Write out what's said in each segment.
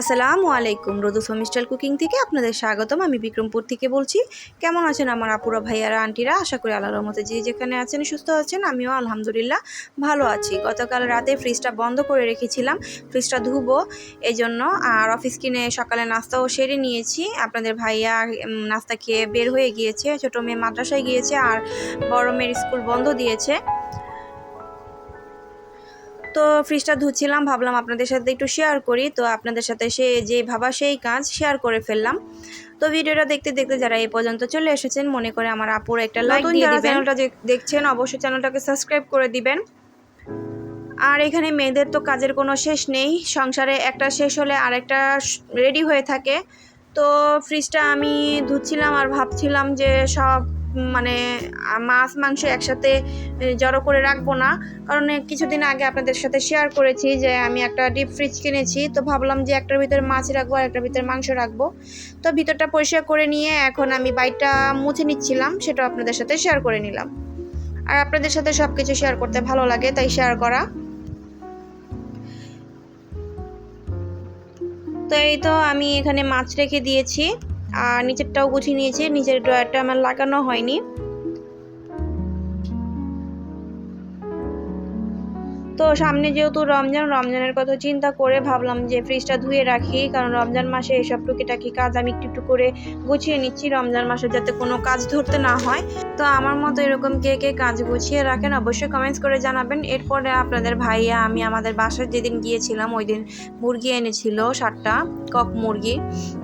আসসালামু আলাইকুম। রোদুস home style cooking থেকে আপনাদের স্বাগতম। আমি বিক্রমপুর থেকে বলছি। কেমন আছেন আমার আপুরা ভাইয়ারা, আন্টিরা? আশা করি আল্লাহর রহমতে যে যেখানে আছেন, সুস্থ আছেন, আমিও আলহামদুলিল্লাহ ভালো আছি। গতকাল রাতে ফ্রিজটা বন্ধ করে রেখেছিলাম। ফ্রিজটা ধুবো এই জন্য আর অফিস কিনে সকালে নাস্তাও সেরে নিয়েছি। আপনাদের ভাইয়া নাস্তা খেয়ে বের হয়ে গিয়েছে। ছোটো মেয়ে মাদ্রাসায় গিয়েছে আর বড় মেয়ের স্কুল বন্ধ দিয়েছে। তো ফ্রিজটা ধুচ্ছিলাম ভাবলাম আপনাদের সাথে একটু শেয়ার করি। তো আপনাদের সাথে সে যে ভাবা সেই কাজ শেয়ার করে ফেললাম। তো ভিডিওটা দেখতে দেখতে যারা এই পর্যন্ত চলে এসেছেন মনে করে আমার আপুর একটা লাইক দিয়ে দিবেন। চ্যানেলটা দেখছেন অবশ্যই চ্যানেলটাকে সাবস্ক্রাইব করে দিবেন। আর এখানে মেয়েদের তো কাজের কোনো শেষ নেই সংসারে একটা শেষ হলে আরেকটা রেডি হয়ে থাকে। তো ফ্রিজটা আমি ধুচ্ছিলাম আর ভাবছিলাম যে সব মানে মাছ, মাংস একসাথে জড়ো করে রাখব না। কারণ কিছুদিন আগে আপনাদের সাথে শেয়ার করেছি যে, আমি একটা ডিপ ফ্রিজ কিনেছি। তো ভাবলাম যে, একটার ভিতরে মাছ রাখব আর একটার ভিতরে মাংস রাখব। তো ভিতরটা পরিষ্কার করে নিয়ে এখন আমি বাইকটা মুছে নিচ্ছিলাম। সেটা আপনাদের সাথে শেয়ার করে নিলাম। আর আপনাদের সাথে সব কিছু শেয়ার করতে ভালো লাগে, তাই শেয়ার করা। তো এই তো আমি এখানে মাছ রেখে দিয়েছি। আর নিচেরটাও গুছিয়ে নিয়েছি নিচের ড্রয়ারটা আমার লাগানো হয়নি। তো সামনে যেহেতু রমজান, রমজানের কথা চিন্তা করে ভাবলাম যে ফ্রিজটা ধুয়ে রাখি, কারণ রমজান মাসে এসব টুকিটাকি কাজ আমি একটু একটু করে গুছিয়ে নিচ্ছি রমজান মাসে যাতে কোনো কাজ ধরতে না হয়। তো আমার মতো এরকম কে কে কাজ গুছিয়ে রাখেন অবশ্যই কমেন্টস করে জানাবেন। এরপরে আপনাদের ভাইয়া, আমি আমাদের বাসায় যেদিন গিয়েছিলাম ওই দিন মুরগি এনেছিল, সাতটা কক মুরগি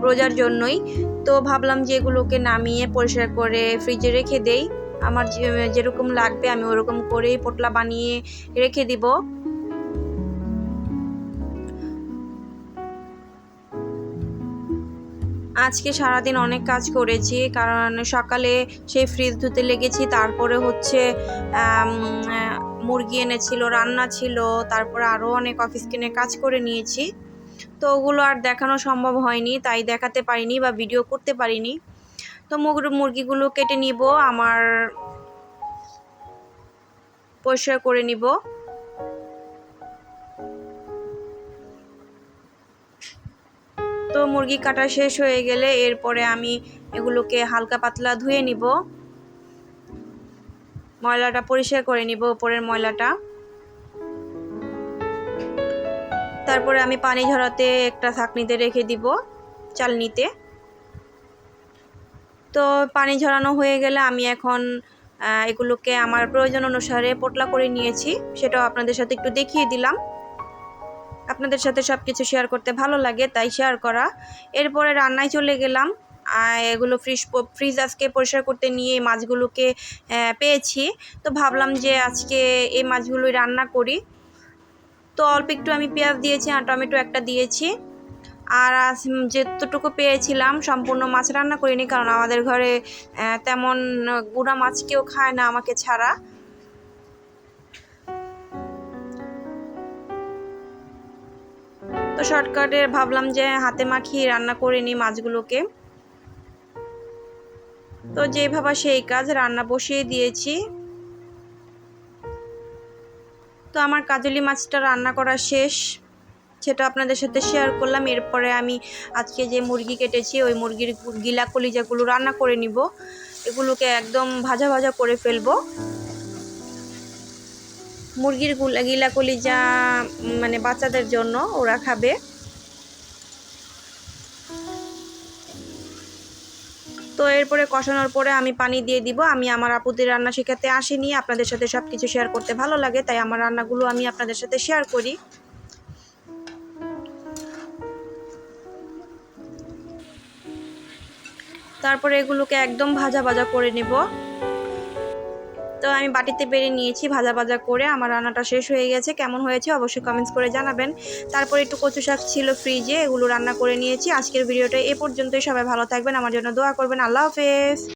রোজার জন্যই। তো ভাবলাম যে এগুলোকে নামিয়ে পরিষ্কার করে ফ্রিজে রেখে দেই। আমার যেরকম লাগবে আমি ওরকম করেই পোটলা বানিয়ে রেখে দিব। আজকে সারাদিন অনেক কাজ করেছি, কারণ সকালে সেই ফ্রিজ ধুতে লেগেছি, তারপরে হচ্ছে মুরগি এনেছিল, রান্না ছিল, তারপরে আরও অনেক অফিস কিনে কাজ করে নিয়েছি। তো ওগুলো আর দেখানো সম্ভব হয়নি, তাই দেখাতে পারিনি বা ভিডিও করতে পারিনি। তো মুরগিগুলো কেটে নিব, আমার পরিষ্কার করে নিব। তো মুরগি কাটা শেষ হয়ে গেলে এরপরে আমি এগুলোকে হালকা পাতলা ধুয়ে নিব। ময়লাটা পরিষ্কার করে নিব, উপরের ময়লাটা। তারপরে আমি পানি ঝরাতে একটা ছাঁকনিতে রেখে দিব চালনিতে। তো পানি ঝরানো হয়ে গেলে আমি এখন এগুলোকে আমার প্রয়োজন অনুসারে পোটলা করে নিয়েছি। সেটাও আপনাদের সাথে একটু দেখিয়ে দিলাম। আপনাদের সাথে সব কিছু শেয়ার করতে ভালো লাগে, তাই শেয়ার করা। এরপরে রান্নায় চলে গেলাম। এগুলো ফ্রিজ ফ্রিজ আজকে পরিষ্কার করতে নিয়ে মাছগুলোকে পেয়েছি। তো ভাবলাম যে আজকে এই মাছগুলোই রান্না করি। তো অল্প একটু আমি পেঁয়াজ দিয়েছি আর টমেটো একটা দিয়েছি। আর আজ যেতটুকু পেয়েছিলাম, সম্পূর্ণ মাছ রান্না করিনি কারণ আমাদের ঘরে তেমন গুঁড়া মাছ কেউ খায় না আমাকে ছাড়া। তো শর্টকাটে ভাবলাম যে হাতে মাখিয়ে রান্না করে নিই মাছগুলোকে। তো যে ভাবা সেই কাজ, রান্না বসিয়ে দিয়েছি। তো আমার কাজলি মাছটা রান্না করা শেষ। সেটা আপনাদের সাথে শেয়ার করলাম। এরপরে আমি আজকে যে মুরগি কেটেছি, ওই মুরগির গিলা কলিজাগুলো রান্না করে নিব। এগুলোকে একদম ভাজা ভাজা করে ফেলব। মুরগিরগুলা কলিজা মানে বাচ্চাদের জন্য ওরা খাবে। তো এরপরে কষানোর পরে আমি পানি দিয়ে দিব। আমি আমার আপুদের রান্না শেখাতে আসিনি। আপনাদের সাথে সব কিছু শেয়ার করতে ভালো লাগে, তাই আমার রান্নাগুলো আমি আপনাদের সাথে শেয়ার করি। তারপরে এগুলোকে একদম ভাজা ভাজা করে নেব। তো আমি বাটিতে বেড়ে নিয়েছি ভাজা ভাজা করে। আমার রান্নাটা শেষ হয়ে গেছে। কেমন হয়েছে অবশ্যই কমেন্টস করে জানাবেন। তারপরে একটু কচু শাক ছিল ফ্রিজে এগুলো রান্না করে নিয়েছি। আজকের ভিডিওটা এ পর্যন্তই। সবাই ভালো থাকবেন। আমার জন্য দোয়া করবেন। আল্লাহ হাফেজ।